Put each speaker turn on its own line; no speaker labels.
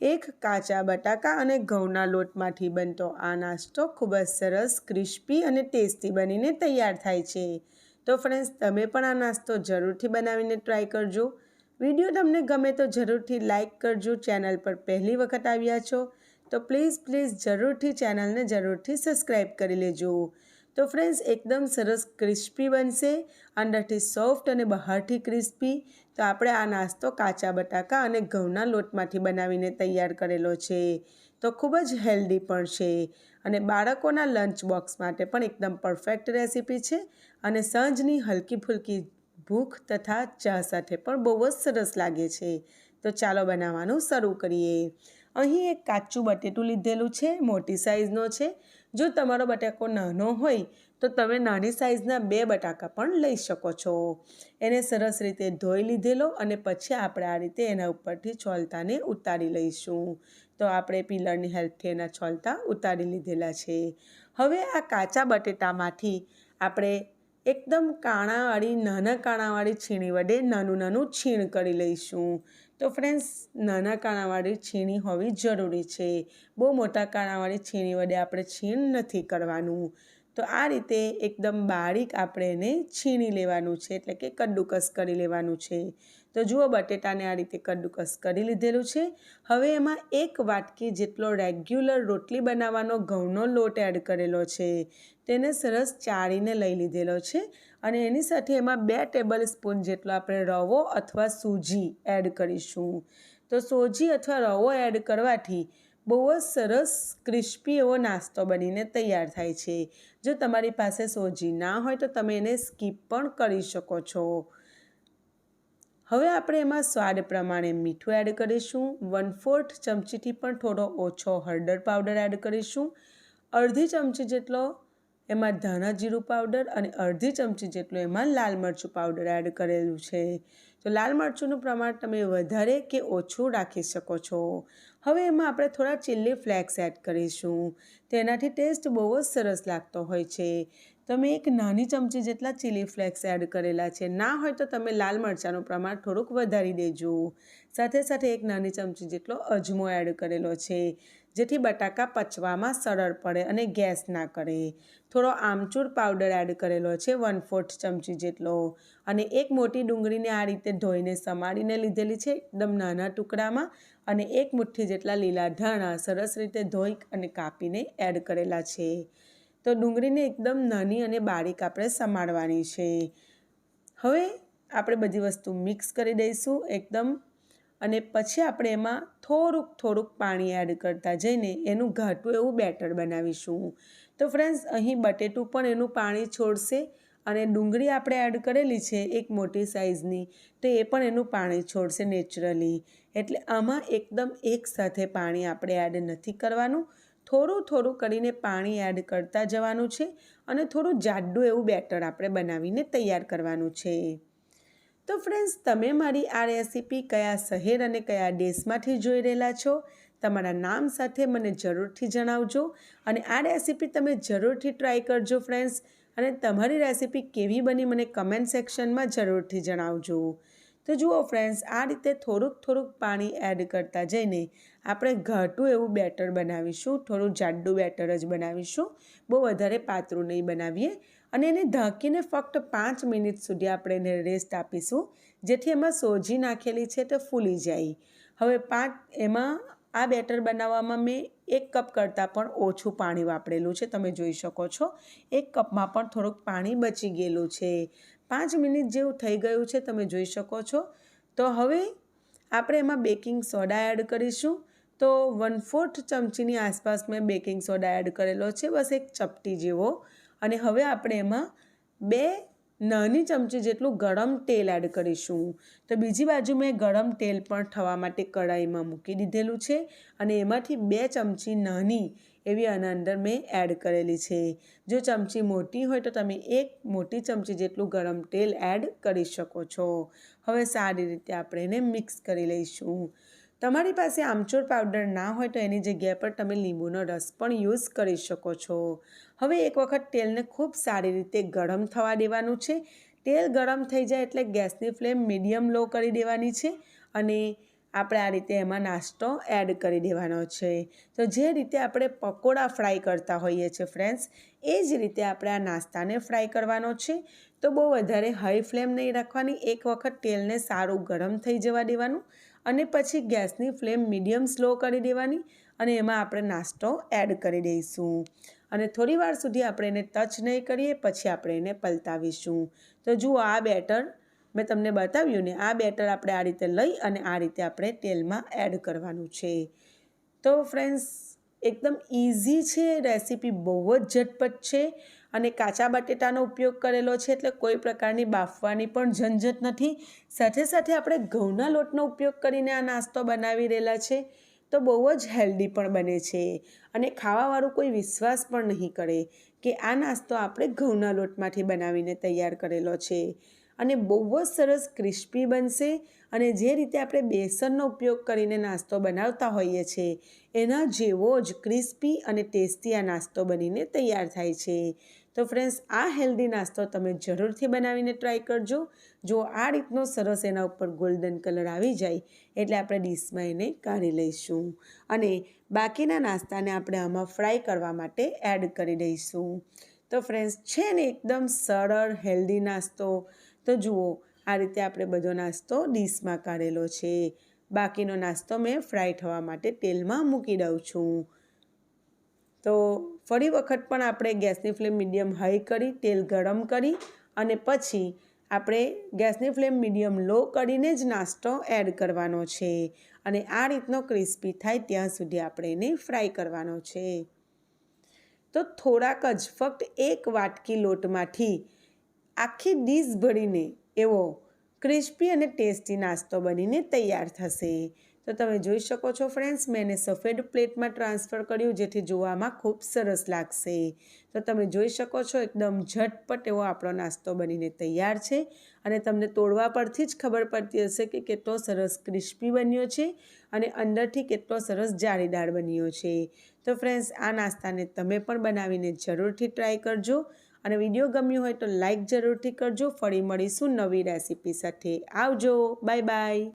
એક કાચા બટાકા અને ઘઉંના લોટમાંથી બનતો આ નાસ્તો ખૂબ જ સરસ, ક્રિસ્પી અને ટેસ્ટી બનીને તૈયાર થાય છે. તો ફ્રેન્ડ્સ, તમે પણ આ નાસ્તો જરૂરથી બનાવીને ટ્રાય કરજો. વીડિયો તમને ગમે તો જરૂરથી લાઇક કરજો. ચેનલ પર પહેલી વખત આવ્યા છો તો પ્લીઝ પ્લીઝ જરૂરથી ચેનલને જરૂરથી સબસ્ક્રાઈબ કરી લેજો. તો ફ્રેન્ડ્સ એકદમ સરસ ક્રિસ્પી બનશે. અંદરથી સોફ્ટ અને બહારથી ક્રિસ્પી તો આપણે આ નાસ્તો કાચા બટાકા અને ઘઉંના લોટમાંથી બનાવીને તૈયાર કરેલો છે. તો ખૂબ જ હેલ્ધી પણ છે. અને બાળકોના લંચ બોક્સ માટે પણ એકદમ પરફેક્ટ રેસીપી છે. અને સાંજની હલકી ફુલકી ભૂખ તથા ચા સાથે પણ બહુ જ સરસ લાગે છે. તો ચાલો બનાવવાનું શરૂ કરીએ. અહીં એક કાચું બટેટું લીધેલું છે, મોટી સાઇઝનો છે. જો તમારો બટાકો નાનો હોય, તો તમે નાની સાઇઝના બે બટાકા પણ લઈ શકો છો. એને સરસ રીતે ધોઈ લીધેલો અને પછી આપણે આ રીતે એના ઉપરથી છોલતાને ઉતારી લઈશું. તો આપણે પિલરની હેલ્પથી એના છોલતા ઉતારી લીધેલા છે. હવે આ કાચા બટેટામાંથી આપણે એકદમ કાણાવાળી, નાના કાણાવાળી છીણી વડે નાનું નાનું છીણ કરી લઈશું. તો ફ્રેન્ડ્સ નાના કાણાવાળી છીણી હોવી જરૂરી છે. બહુ મોટા કાણાવાળી છીણી વડે આપણે છીણ નથી કરવાનું. તો આ રીતે એકદમ બારીક આપણે એને છીણી લેવાનું છે, એટલે કે કદ્દુકસ કરી લેવાનું છે. તો જુઓ બટેટાને આ રીતે કદ્દુકસ કરી લીધેલું છે. હવે એમાં એક વાટકી જેટલો રેગ્યુલર રોટલી બનાવવાનો ઘઉંનો લોટ એડ કરેલો છે. તેને સરસ ચાળીને લઈ લીધેલો છે અને એની સાથે એમાં બે ટેબલ સ્પૂન જેટલો આપણે રવો અથવા સૂજી એડ કરીશું. તો સોજી અથવા રવો એડ કરવાથી બહુ જ સરસ, ક્રિસ્પી એવો નાસ્તો બનીને તૈયાર થાય છે. જો તમારી પાસે સોજી ના હોય તો તમે એને સ્કીપ પણ કરી શકો છો. હવે આપણે એમાં સ્વાદ પ્રમાણે મીઠું એડ કરીશું. વન ફોર્થ ચમચીથી પણ થોડો ઓછો હળદર પાવડર એડ કરીશું. અડધી ચમચી જેટલો એમાં ધાણા જીરું પાવડર અને અડધી ચમચી જેટલો એમાં લાલ મરચું પાવડર એડ કરેલું છે. તો લાલ મરચુંનું પ્રમાણ તમે વધારે કે ઓછું રાખી શકો છો? હવે એમાં આપણે થોડા ચીલી ફ્લેક્સ એડ કરીશું. તેનાથી ટેસ્ટ બહુ જ સરસ લાગતો હોય છે. તમે એક નાની ચમચી જેટલા ચીલી ફ્લેક્સ એડ કરેલા છે. ના હોય તો તમે લાલ મરચાંનું પ્રમાણ થોડુંક વધારી દેજો. સાથે સાથે એક નાની ચમચી જેટલો અજમો એડ કરેલો છે. જેથી બટાકા પચવામાં સરળ પડે અને ગેસ ના કરે. થોડો આમચૂર પાવડર એડ કરેલો છે વન ફોર્થ ચમચી જેટલો. અને એક મોટી ડુંગળીને આ રીતે ધોઈને સમારીને લીધેલી છે, એકદમ નાના ટુકડામાં. અને એક મુઠ્ઠી જેટલા લીલા ધાણા સરસ રીતે ધોઈ અને કાપીને એડ કરેલા છે. તો ડુંગળીને એકદમ નાની અને બારીક આપણે સમારવાની છે. હવે આપણે બધી વસ્તુ મિક્સ કરી દઈશું, એકદમ અને પછી આપણે એમાં થોડુંક થોડુંક પાણી એડ કરતા જઈને એનું ઘાટું એવું બેટર બનાવીશું. તો ફ્રેન્ડ્સ અહીં બટેટું પણ એનું પાણી છોડશે અને ડુંગળી આપણે એડ કરેલી છે એક મોટી સાઇઝની તો એ પણ એનું પાણી છોડશે નેચરલી એટલે આમાં એકદમ એક સાથે પાણી આપણે એડ નથી કરવાનું. થોડું થોડું કરીને પાણી એડ કરતા જવાનું છે અને થોડું જાડું એવું બેટર આપણે બનાવીને તૈયાર કરવાનું છે. તો ફ્રેન્ડ્સ તમે મારી આ રેસીપી કયા શહેર અને કયા દેશમાંથી જોઈ રહેલા છો? તમારા નામ સાથે મને જરૂરથી જણાવજો અને આ રેસીપી તમે જરૂરથી ટ્રાય કરજો ફ્રેન્ડ્સ અને તમારી રેસીપી કેવી બની મને કમેન્ટ સેક્શનમાં જરૂરથી જણાવજો. તો જુઓ ફ્રેન્ડ્સ આ રીતે થોડુંક થોડુંક પાણી એડ કરતા જઈને આપણે ઘાટું એવું બેટર બનાવીશું, થોડું જાડું બેટર જ બનાવીશું, બહુ વધારે પાતળું નહીં બનાવીએ અને એને ઢાંકીને ફક્ત પાંચ મિનિટ સુધી આપણે એને રેસ્ટ આપીશું, જેથી એમાં સોજી નાખેલી છે તો ફૂલી જાય. હવે પાંચ એમાં આ બેટર બનાવવામાં મેં એક કપ કરતાં પણ ઓછું પાણી વાપરેલું છે, તમે જોઈ શકો છો. એક કપમાં પણ થોડુંક પાણી બચી ગયેલું છે. પાંચ મિનિટ જેવું થઈ ગયું છે, તમે જોઈ શકો છો. તો હવે આપણે એમાં બેકિંગ સોડા એડ કરીશું. તો વન ફોર્થ ચમચીની આસપાસ મેં બેકિંગ સોડા એડ કરેલો છે, બસ એક ચપટી જેવો. અને હવે આપણે એમાં બે નાની ચમચી જેટલું ગરમ તેલ એડ કરીશું. તો બીજી બાજુ મેં ગરમ તેલ પણ થવા માટે કઢાઈમાં મૂકી દીધેલું છે. અને એમાંથી બે ચમચી નાની એવી આના અંદર મેં એડ કરેલી છે. જો ચમચી મોટી હોય તો તમે એક મોટી ચમચી જેટલું ગરમ તેલ એડ કરી શકો છો. હવે સારી રીતે આપણે એને મિક્સ કરી લઈશું. તમારી પાસે આમચૂર પાવડર ના હોય તો એની જગ્યા પર તમે લીંબુનો રસ પણ યુઝ કરી શકો છો. હવે એક વખત તેલને ખૂબ સારી રીતે ગરમ થવા દેવાનું છે. તેલ ગરમ થઈ જાય એટલે ગેસની ફ્લેમ મીડિયમ લો કરી દેવાની છે અને આપણે આ રીતે એમાં નાસ્તો એડ કરી દેવાનો છે. તો જે રીતે આપણે પકોડા ફ્રાય કરતા હોઈએ છીએ ફ્રેન્ડ્સ, એ જ રીતે આપણે આ નાસ્તાને ફ્રાય કરવાનો છે. તો બહુ વધારે હાઈ ફ્લેમ નહીં રાખવાની, એક વખત તેલને સારું ગરમ થઈ જવા દેવાનું અને પછી ગેસની ફ્લેમ મીડિયમ સ્લો કરી દેવાની અને એમાં આપણે નાસ્તો એડ કરી દઈશું. અને થોડી વાર સુધી આપણે એને ટચ નહીં કરીએ, પછી આપણે એને પલટાવીશું. તો જુઓ આ બેટર મેં તમને બતાવ્યું ને, આ બેટર આપણે આ રીતે લઈ અને આ રીતે આપણે તેલમાં એડ કરવાનું છે. તો ફ્રેન્ડ્સ એકદમ ઇઝી છે રેસીપી બહુ જ ઝટપટ છે અને કાચા બટેટાનો ઉપયોગ કરેલો છે એટલે કોઈ પ્રકારની બાફવાની પણ ઝંઝટ નથી. સાથે સાથે આપણે ઘઉંના લોટનો ઉપયોગ કરીને આ નાસ્તો બનાવી રહેલા છે, તો બહુ જ હેલ્ધી પણ બને છે અને ખાવાવાળું કોઈ વિશ્વાસ પણ નહીં કરે કે આ નાસ્તો આપણે ઘઉંના લોટમાંથી બનાવીને તૈયાર કરેલો છે. અને બહુ જ સરસ ક્રિસ્પી બનશે અને જે રીતે આપણે બેસનનો ઉપયોગ કરીને નાસ્તો બનાવતા હોઈએ છીએ એના જેવો જ ક્રિસ્પી અને ટેસ્ટી આ નાસ્તો બનીને તૈયાર થાય છે. તો ફ્રેન્ડ્સ, આ હેલ્ધી નાસ્તો તમે જરૂરથી બનાવીને ટ્રાય કરજો. જો આ રીતનો સરસ એના ઉપર ગોલ્ડન કલર આવી જાય, એટલે આપણે ડીશમાં એને કાઢી લઈશું. અને બાકીના નાસ્તાને આપણે આમાં ફ્રાય કરવા માટે એડ કરી દઈશું. તો ફ્રેન્ડ્સ, છે ને એકદમ સરળ, હેલ્ધી નાસ્તો. તો જુઓ, આ રીતે આપણે બધો નાસ્તો ડીશમાં કાઢેલો છે. બાકીનો નાસ્તો મેં ફ્રાય થવા માટે તેલમાં મૂકી દઉં છું. તો ફરી વખત પણ આપણે ગેસની ફ્લેમ મીડિયમ હાઈ કરી, તેલ ગરમ કરી અને પછી આપણે ગેસની ફ્લેમ મીડિયમ લો કરીને જ નાસ્તો એડ કરવાનો છે. અને આ રીતનો ક્રિસ્પી થાય ત્યાં સુધી આપણે એને ફ્રાય કરવાનો છે. તો થોડાક જ, ફક્ત એક વાટકી લોટમાંથી આખી ડીશ ભરીને એવો ક્રિસ્પી અને ટેસ્ટી નાસ્તો બનીને તૈયાર થશે. તો તમે જોઈ શકો છો ફ્રેન્ડ્સ મેં એને સફેદ પ્લેટમાં ટ્રાન્સફર કર્યું, જેથી જોવામાં ખૂબ સરસ લાગશે. તો તમે જોઈ શકો છો એકદમ ઝટપટ એવો આપણો નાસ્તો બનીને તૈયાર છે. અને તમને તોડવા પરથી જ ખબર પડતી હશે કે કેટલો સરસ ક્રિસ્પી બન્યો છે અને અંદરથી કેટલો સરસ જાળીદાર બન્યો છે. તો ફ્રેન્ડ્સ આ નાસ્તાને તમે પણ બનાવીને જરૂરથી ટ્રાય કરજો. અને વીડિયો ગમ્યો હોય તો લાઇક જરૂરથી કરજો. ફરી મળીશું નવી રેસીપી સાથે. આવજો. Bye bye.